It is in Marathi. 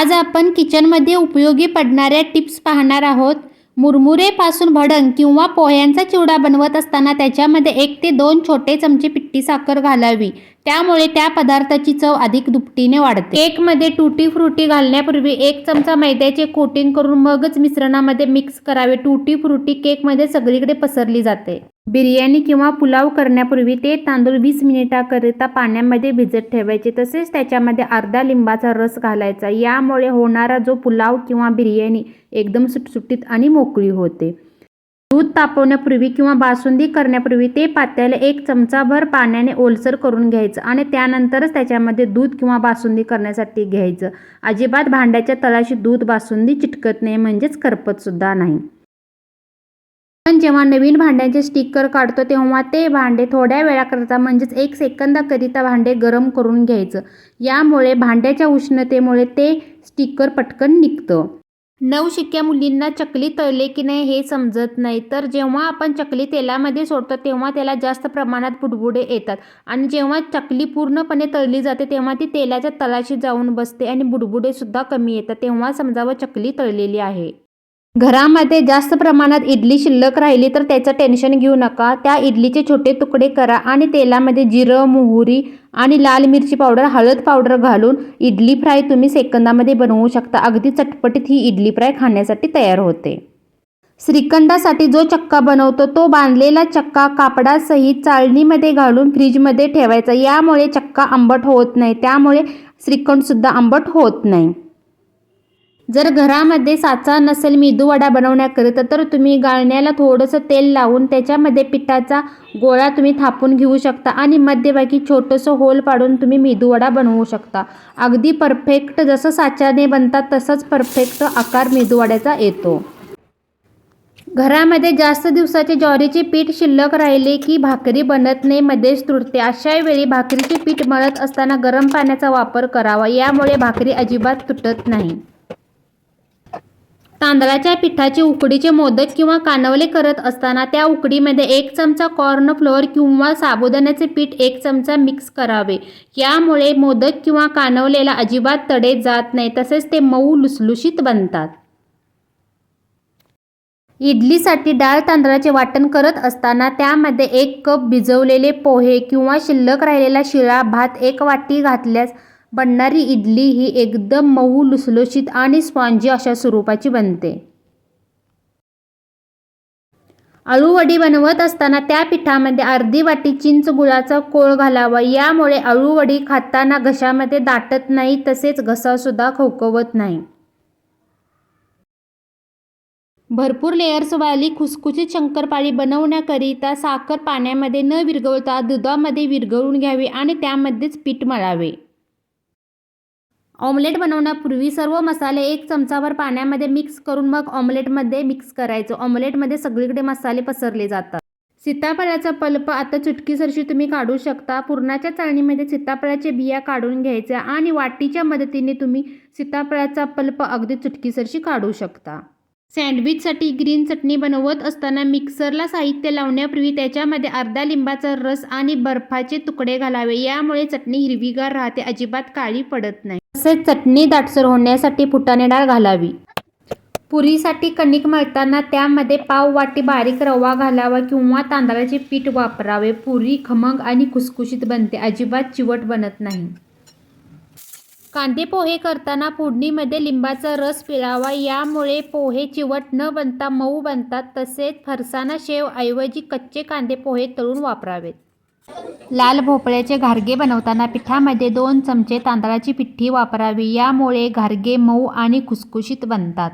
आज आपण किचनमध्ये उपयोगी पडणाऱ्या टिप्स पाहणार आहोत. मुरमुरेपासून भडंग किंवा पोह्यांचा चिवडा बनवत असताना त्याच्यामध्ये एक ते दोन छोटे चमचे पिट्टी साखर घालावी. त्यामुळे त्या पदार्थाची चव अधिक दुपटीने वाढते. केकमध्ये टुटी फ्रुटी घालण्यापूर्वी एक चमचा मैद्याचे कोटिंग करून मगच मिश्रणामध्ये मिक्स करावे. टुटी फ्रुटी केकमध्ये सगळीकडे पसरली जाते. बिर्याणी किंवा पुलाव करण्यापूर्वी ते तांदूळ वीस मिनिटाकरिता पाण्यामध्ये भिजत ठेवायचे. तसेच त्याच्यामध्ये अर्धा लिंबाचा रस घालायचा. यामुळे होणारा जो पुलाव किंवा बिर्याणी एकदम सुटसुटीत आणि मोकळी होते. दूध तापवण्यापूर्वी किंवा बासुंदी करण्यापूर्वी ते पात्याला एक चमचाभर पाण्याने ओलसर करून घ्यायचं आणि त्यानंतरच त्याच्यामध्ये दूध किंवा बासुंदी करण्यासाठी घ्यायचं. अजिबात भांड्याच्या तळाशी दूध बासुंदी चिटकत नाही म्हणजेच करपतसुद्धा नाही. आपण जेव्हा नवीन भांड्यांचे स्टिकर काढतो तेव्हा ते भांडे थोड्या वेळाकरता म्हणजेच एक सेकंदाकरिता भांडे गरम करून घ्यायचं. यामुळे भांड्याच्या उष्णतेमुळे ते स्टिकर पटकन निघतं. नवशिक्या मुलींना चकली तळले की नाही हे समजत नाही. तर जेव्हा आपण चकली तेलामध्ये सोडतो तेव्हा त्याला जास्त प्रमाणात बुडबुडे येतात. आणि जेव्हा चकली पूर्णपणे तळली जाते तेव्हा ती तेलाच्या तळाशी जाऊन बसते आणि बुडबुडेसुद्धा कमी येतात. तेव्हा समजावं चकली तळलेली आहे. घरामध्ये जास्त प्रमाणात इडली शिल्लक राहिली तर त्याचं टेन्शन घेऊ नका. त्या इडलीचे छोटे तुकडे करा आणि तेलामध्ये जिरं मोहरी आणि लाल मिरची पावडर हळद पावडर घालून इडली फ्राय तुम्ही सेकंदामध्ये बनवू शकता. अगदी चटपटीत ही इडली फ्राय खाण्यासाठी तयार होते. श्रीखंडासाठी जो चक्का बनवतो तो बांधलेला चक्का कापडासहित चाळणीमध्ये घालून फ्रीजमध्ये ठेवायचा. यामुळे चक्का आंबट होत नाही. त्यामुळे श्रीखंडसुद्धा आंबट होत नाही. जर घरामध्ये साचा नसेल मेदूवडा बनवण्याकरिता तर तुम्ही गाळण्याला थोडंसं तेल लावून त्याच्यामध्ये पिठाचा गोळा तुम्ही थापून घेऊ शकता आणि मध्यभागी छोटंसं होल पाडून तुम्ही मेदूवडा बनवू शकता. अगदी परफेक्ट जसं साच्याने बनतात तसंच परफेक्ट आकार मेदूवड्याचा येतो. घरामध्ये जास्त दिवसाचे ज्वारीचे पीठ शिल्लक राहिले की भाकरी बनत नाही मध्येच तुटते अशा वेळी भाकरीचे पीठ मळत असताना गरम पाण्याचा वापर करावा. यामुळे भाकरी अजिबात तुटत नाही. तांदळाच्या पिठाचे उकडीचे मोदक किंवा कानवले करत असताना त्या उकडीमध्ये एक चमचा कॉर्न फ्लोअर किंवा साबुदाण्याचे पीठ एक चमचा मिक्स करावे. यामुळे मोदक किंवा कानवलेला अजिबात तडे जात नाही तसेच ते मऊ लुसलुशीत बनतात. इडलीसाठी डाळ तांदळाचे वाटण करत असताना त्यामध्ये एक कप भिजवलेले पोहे किंवा शिल्लक राहिलेला शिळा भात एक वाटी घातल्यास बनणारी इडली ही एकदम मऊ लुसलुशीत आणि स्पॉन्जी अशा स्वरूपाची बनते. अळूवडी बनवत असताना त्या पिठामध्ये अर्धी वाटी चिंच गुळाचा कोळ घालावा. यामुळे अळूवडी खाताना घशामध्ये दाटत नाही तसेच घसासुद्धा खवखवत नाही. भरपूर लेयर्सवाली खुसखुशीत शंकरपाळी बनवण्याकरिता साखर पाण्यामध्ये न विरघळता दुधामध्ये विरघळून घ्यावी आणि त्यामध्येच पीठ मळावे. ऑमलेट बनवण्यापूर्वी सर्व मसाले एक चमचाभर पाण्यामध्ये मिक्स करून मग ऑमलेटमध्ये मिक्स करायचं. ऑमलेटमध्ये सगळीकडे मसाले पसरले जातात. सीताफळाचा पल्प आता चुटकीसरशी तुम्ही काढू शकता. पुरणाच्या चाळणीमध्ये सीताफळाच्या बिया काढून घ्यायच्या आणि वाटीच्या मदतीने तुम्ही सीताफळाचा पल्प अगदी चुटकीसरशी काढू शकता. सँडविचसाठी ग्रीन चटणी बनवत असताना मिक्सरला साहित्य लावण्यापूर्वी त्याच्यामध्ये अर्धा लिंबाचा रस आणि बर्फाचे तुकडे घालावे. यामुळे चटणी हिरवीगार राहते. अजिबात काळी पडत नाही. तसेच चटणी दाटसर होण्यासाठी फुटाणे डाळ घालावी. पुरीसाठी कणिक मळताना त्यामध्ये पाव वाटी बारीक रवा घालावा किंवा तांदळाचे पीठ वापरावे. पुरी खमंग आणि खुसखुशीत बनते. अजिबात चिवट बनत नाही. कांदे पोहे करताना फोडणीमध्ये लिंबाचा रस पिळावा. यामुळे पोहे चिवट न बनता मऊ बनतात. तसेच फरसाणा शेव ऐवजी कच्चे कांदे पोहे तळून वापरावेत. लाल भोपळ्याचे घारगे बनवताना पिठामध्ये दोन चमचे तांदळाची पिठी वापरावी. यामुळे घारगे मऊ आणि खुसखुशीत बनतात.